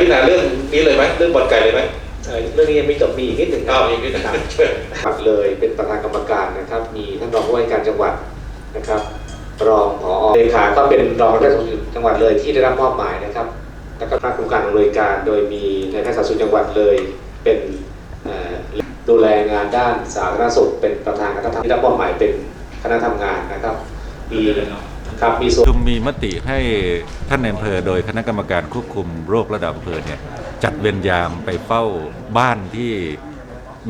พิจารณาเรื่องนี้เลยไหมเรื่องบอลไก่เลยไหมเอ่อเรื่องนี้ยังไม่จบมีอีกนิดหนึ่งอ้าวอีกนิดหนึงเชิญจังหวัดเลยเป็นประธานกรรมการนะครับ มีท่านรองผู้ว่าการจังหวัดนะครับ รองผอเลขาก็เป็นรองราชการจังหวัดเลยที่ได้รับมอบหมายนะครับ แล้วก็คณะกรรมการอำนวยการโดยมีนายแพทย์สาธารณสุขจังหวัดเลยเป็นเอ่อดูแลงานด้านสาธารณสุขเป็นประธานคณะทำงานที่รับมอบหมายเป็นคณะทำงานนะครับมี ครับมีส่วน ชุมมีมติให้ท่านในอำเภอโดยคณะกรรมการควบคุมโรคระดับอำเภอเนี่ยจัดเวรยามไปเฝ้าบ้านที่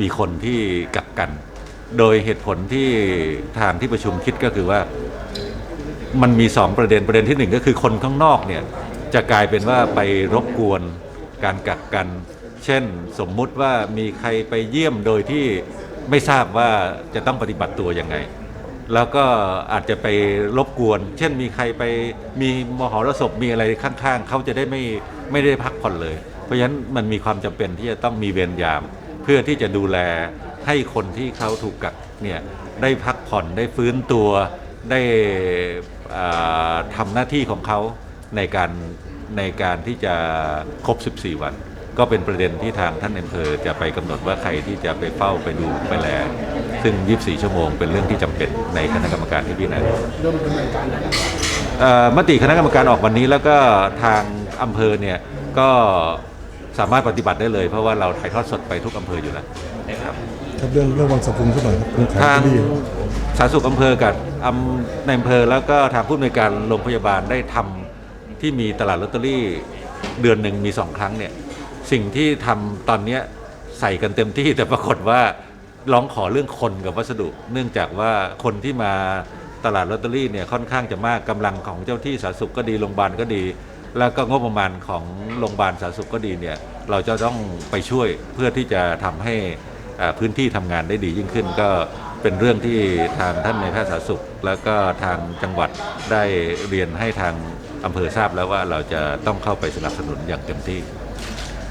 มีคนที่กักกัน โดยเหตุผลที่ทางที่ประชุมคิดก็คือว่า มันมีสองประเด็นประเด็นที่หนึ่งก็คือคนข้างนอกเนี่ยจะกลายเป็นว่าไปรบกวนการกักกัน เช่นสมมุติว่ามีใครไปเยี่ยมโดยที่ไม่ทราบว่าจะต้องปฏิบัติตัวยังไง แล้วก็อาจจะไปรบกวน เช่นมีใครไปมีมหรสพมีอะไรข้างๆ เขาจะได้ไม่ไม่ได้พักผ่อนเลย เพราะฉะนั้นมันมีความจำเป็นที่จะต้องมีเวรยาม เพื่อที่จะดูแลให้คนที่เขาถูกกักเนี่ยได้พักผ่อนได้ฟื้นตัวได้อ่าทำหน้าที่ของเขาในการในการที่จะครบ 14 วัน ก็เป็นประเด็นที่ทางท่านอำเภอจะไปกำหนดว่าใครที่จะไปเฝ้าไปดูไปแล ซึ่ง 24 ชั่วโมง เป็นเรื่องที่จำเป็นในคณะกรรมการที่พิจารณาเริ่มดำเนินการมติคณะกรรมการออกวันนี้แล้วก็ทางอำเภอเนี่ยก็สามารถปฏิบัติได้เลย เพราะว่าเราถ่ายทอดสดไปทุกอำเภออยู่แล้วนะครับครับเรื่องเรื่องวังสะพุงสักหน่อยครับคุณขายทางคดีสาธารณสุขอำเภอกับอำในอำเภอแล้วก็ทางผู้อำนวยการโรงพยาบาลได้ทำที่มีตลาดลอตเตอรี่เดือนหนึ่งมีสองครั้งเนี่ยสิ่งที่ทำตอนเนี้ยใส่กันเต็มที่แต่ปรากฏว่า ร้องขอเรื่องคนกับวัสดุ เนื่องจากว่าคนที่มาตลาดลอตเตอรี่เนี่ยค่อนข้างจะมากกำลังของเจ้าที่สาธารณสุขก็ดีโรงพยาบาลก็ดี แล้วก็งบประมาณของโรงพยาบาลสาธารณสุขก็ดีเนี่ยเราจะต้องไปช่วยเพื่อที่จะทำให้พื้นที่ทำงานได้ดียิ่งขึ้น ก็เป็นเรื่องที่ทางท่านในายแพทย์สาธารณสุข แล้วก็ทางจังหวัดได้เรียนให้ทางอำเภอทราบแล้วว่าเราจะต้องเข้าไปสนับสนุนอย่างเต็มที่